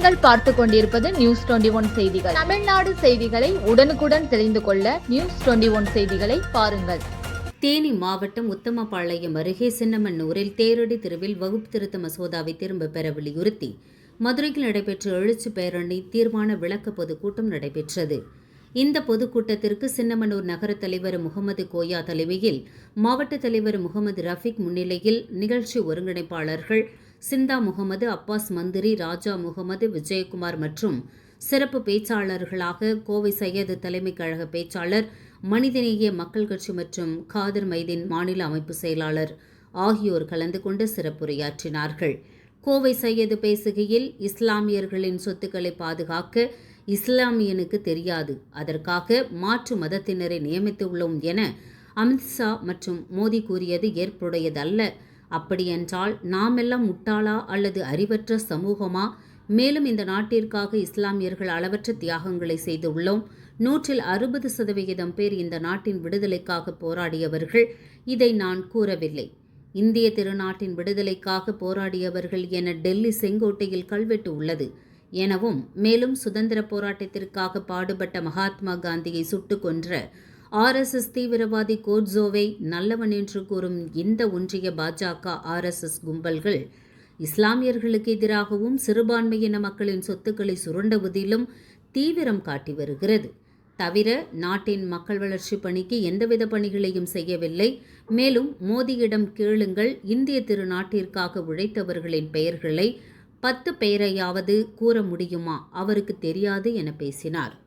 நீங்கள் பார்த்து கொண்டிருப்பது நியூஸ் டுவெண்டி ஒன் செய்திகள். தமிழ்நாடு செய்திகளை உடனுக்குடன் தெரிந்து கொள்ள நியூஸ் டுவெண்டி ஒன் செய்திகளை பாருங்கள். தேனி மாவட்டம் உத்தமபாளையம் அருகே சின்னமன்னூரில் தேரடி தெருவில் வகுப்பு திருத்த மசோதாவை திரும்ப பெற வலியுறுத்தி மதுரையில் நடைபெற்ற எழுச்சி பேரணி தீர்மான விளக்க பொதுக்கூட்டம் நடைபெற்றது. இந்த பொதுக்கூட்டத்திற்கு சின்னமனூர் நகர தலைவர் முகமது கோயா தலைமையில் மாவட்ட தலைவர் முகமது ரஃபிக் முன்னிலையில் நிகழ்ச்சி ஒருங்கிணைப்பாளர்கள் சிந்தா முகமது அப்பாஸ் மந்திரி ராஜா முகமது விஜயகுமார் மற்றும் சிறப்பு பேச்சாளர்களாக கோவை சையது தலைமை கழக பேச்சாளர் மனிதநேய மக்கள் கட்சி மற்றும் காதர் மைதீன் மாநில அமைப்பு செயலாளர் ஆகியோர் கலந்து கொண்டு சிறப்புரையாற்றினார்கள். கோவை சையது பேசுகையில் இஸ்லாமியர்களின் சொத்துக்களை பாதுகாக்க இஸ்லாமியனுக்கு தெரியாது. அதற்காக மாற்று மதத்தினரை நியமித்துள்ளோம் என அமித்ஷா மற்றும் மோடி கூறியது ஏற்புடையதல்ல. அப்படியென்றால் நாமெல்லாம் முட்டாளா அல்லது அறிவற்ற சமூகமா? மேலும் இந்த நாட்டிற்காக இஸ்லாமியர்கள் அளவற்ற தியாகங்களை செய்துள்ளோம் நூற்றில் அறுபது சதவிகிதம் பேர் இந்த நாட்டின் விடுதலைக்காக போராடியவர்கள். இதை நான் கூறவில்லை. இந்திய திருநாட்டின் விடுதலைக்காக போராடியவர்கள் என டெல்லி செங்கோட்டையில் கல்வெட்டு உள்ளது. எனவும் மேலும் சுதந்திர போராட்டத்திற்காக பாடுபட்ட மகாத்மா காந்தியை சுட்டுக் கொன்ற ஆர்எஸ்எஸ் தீவிரவாதி கோட்ஸோவை நல்லவன் என்று கூறும் இந்த ஒன்றிய பாஜக ஆர்எஸ்எஸ் கும்பல்கள் இஸ்லாமியர்களுக்கு எதிராகவும் சிறுபான்மையின மக்களின் சொத்துக்களை சுரண்டுவதிலும் தீவிரம் காட்டி வருகிறது. தவிர நாட்டின் மக்கள் வளர்ச்சி பணிக்கு எந்தவித பணிகளையும் செய்யவில்லை. மேலும் மோடியிடம் கேளுங்கள் இந்திய திருநாட்டிற்காக உழைத்தவர்களின் பெயர்களை பத்து பெயரையாவது கூற முடியுமா? அவருக்கு தெரியாது என பேசினார்.